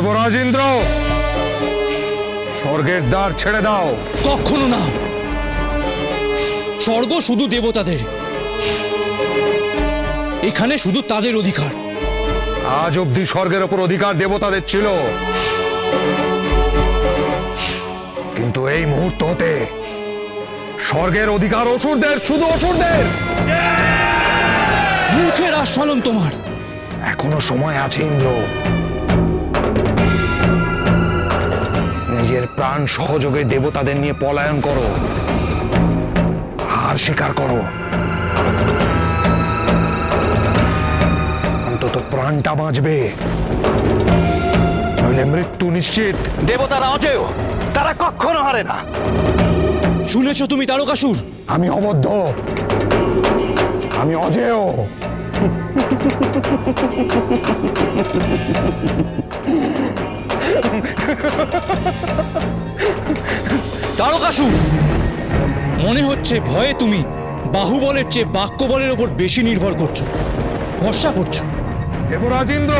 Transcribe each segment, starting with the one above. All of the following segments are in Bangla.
দেবরাজ ইন্দ্র স্বর্গের দ্বার ছেড়ে দাও। কখনো না। স্বর্গ শুধু দেবতাদের। এখানে শুধু তাদের অধিকার। আজ অব্দি স্বর্গের ওপর অধিকার দেবতাদের ছিল। কিন্তু এই মুহূর্ত হতে স্বর্গের অধিকার অসুরদের শুধু অসুরদের। মুখের আস্ফালন তোমার। এখনও সময় আছে ইন্দ্র। নিজের প্রাণ সহযোগে দেবতাদের নিয়ে পলায়ন করো। হার স্বীকার করো। অন্তত প্রাণটা বাঁচবে। নইলে মৃত্যু নিশ্চিত। দেবতারা অজেয় তারা কখনো হারে না। শুনেছো তুমি তারকাসুর? আমি অবদ্ধ। আমি অজেয়। তারকাসুর মনে হচ্ছে ভয়ে তুমি বাহুবলের চেয়ে বাক্যবলের ওপর বেশি নির্ভর করছ, ভরসা করছ। দেবরাজ ইন্দ্র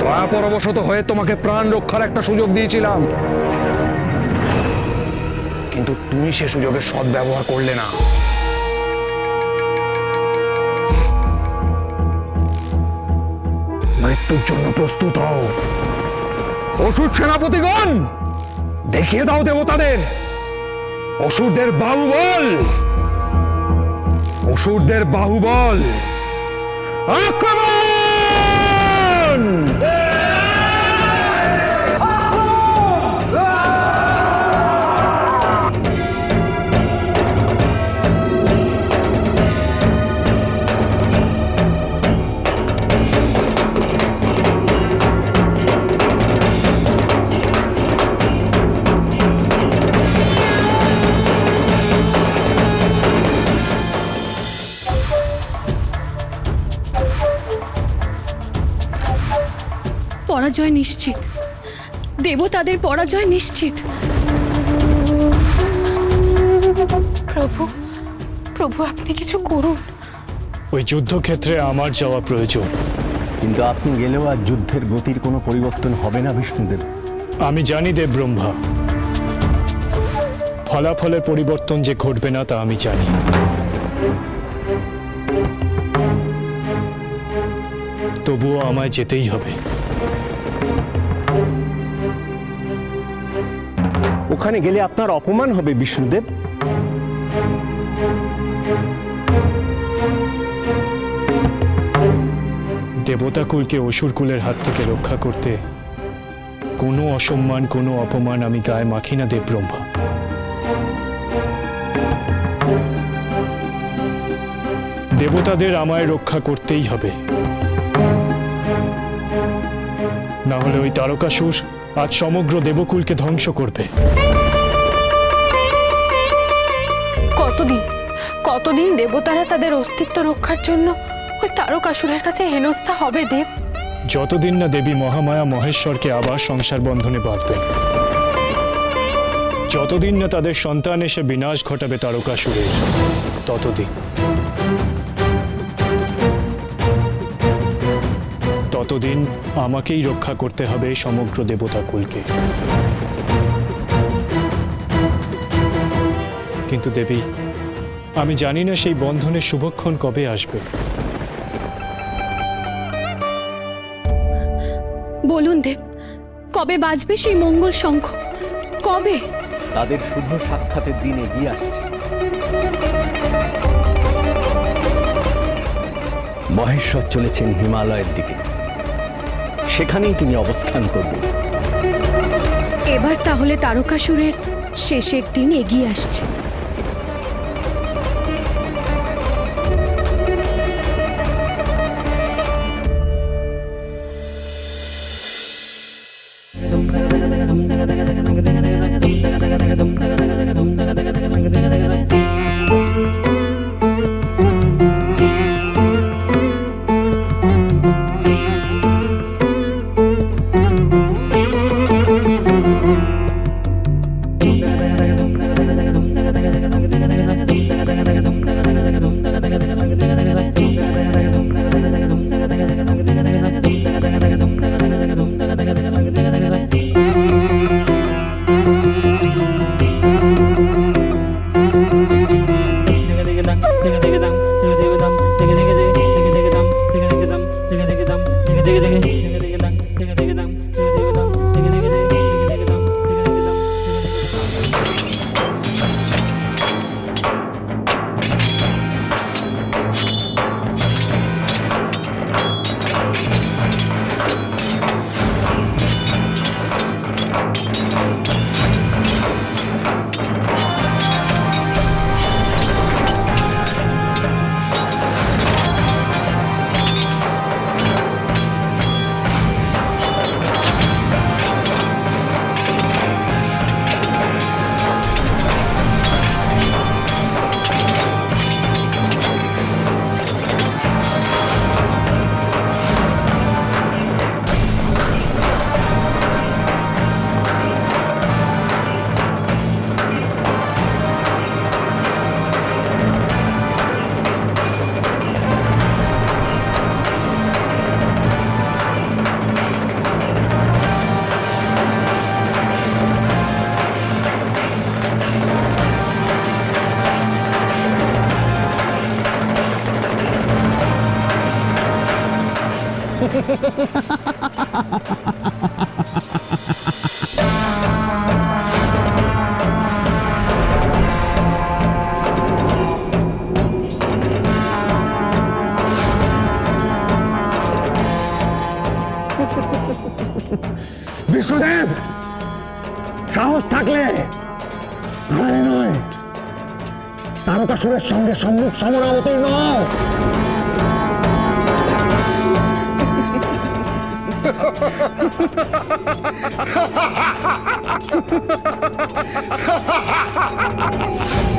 দয়া পরবশত হয়ে তোমাকে প্রাণ রক্ষার একটা সুযোগ দিয়েছিলাম। কিন্তু তুমি সে সুযোগের সদ্ব্যবহার করলে না। মৃত্যুর জন্য প্রস্তুত হও। অসুর সেনাপতিগণ দেখিয়ে দাও দেবতাদের। অসুরদের বাহুবল। অসুরদের বাহুবল। আক্রমণ পরাজয় নিশ্চিত। দেবতাদের পরাজয় নিশ্চিত। প্রভু প্রভু আপনি কিছু করুন। ওই যুদ্ধক্ষেত্রে আমার যাওয়া প্রয়োজন। কিন্তু আপনি গেলেও আর যুদ্ধের গতির কোনো পরিবর্তন হবে না বিষ্ণুদেব। আমি জানি দেব ব্রহ্মা ফলাফলের পরিবর্তন যে ঘটবে না তা আমি জানি। তবুও আমায় যেতেই হবে। ওখানে গেলে আপনার অপমান হবে, বিষ্ণুদেব। দেবতাকুলকে অসুরকুলের হাত থেকে রক্ষা করতে কোনো অসম্মান, কোনো অপমান আমি গায়ে মাখি না, দেব ব্রহ্মা। দেবতাদের আমায় রক্ষা করতেই হবে। না হলে ওই তারকাসুর আজ সমগ্র দেবকুলকে ধ্বংস করবে। কতদিন? কতদিন দেবতারা তাদের অস্তিত্ব রক্ষার জন্য ওই তারকাসুরের কাছে হেনস্থা হবে, দেব? যতদিন না দেবী মহামায়া মহেশ্বরকে আবার সংসার বন্ধনে বাঁধবেন। যতদিন না তাদের সন্তান এসে বিনাশ ঘটাবে তারকাসুরের, ততদিন। ততদিন আমাকেই রক্ষা করতে হবে সমগ্র দেবতা কুলকে। কিন্তু দেবী আমি জানি না সেই বন্ধনের শুভক্ষণ কবে আসবে। বলুন দেব কবে বাজবে সেই মঙ্গল শঙ্খ? কবে? তাদের শুভ সাক্ষাতের দিন এগিয়ে আসছে। মহেশ্বর চলেছেন হিমালয়ের দিকে। সেখানেই তিনি অবস্থান করবেন। এবার তাহলে তারকাসুরের শেষের দিন এগিয়ে আসছে। বিষ্ণুদেব সাহস থাকলে নয় তারকাসুরের সঙ্গে সম্মুখ সমর অবতীর্ণ ハハハハハ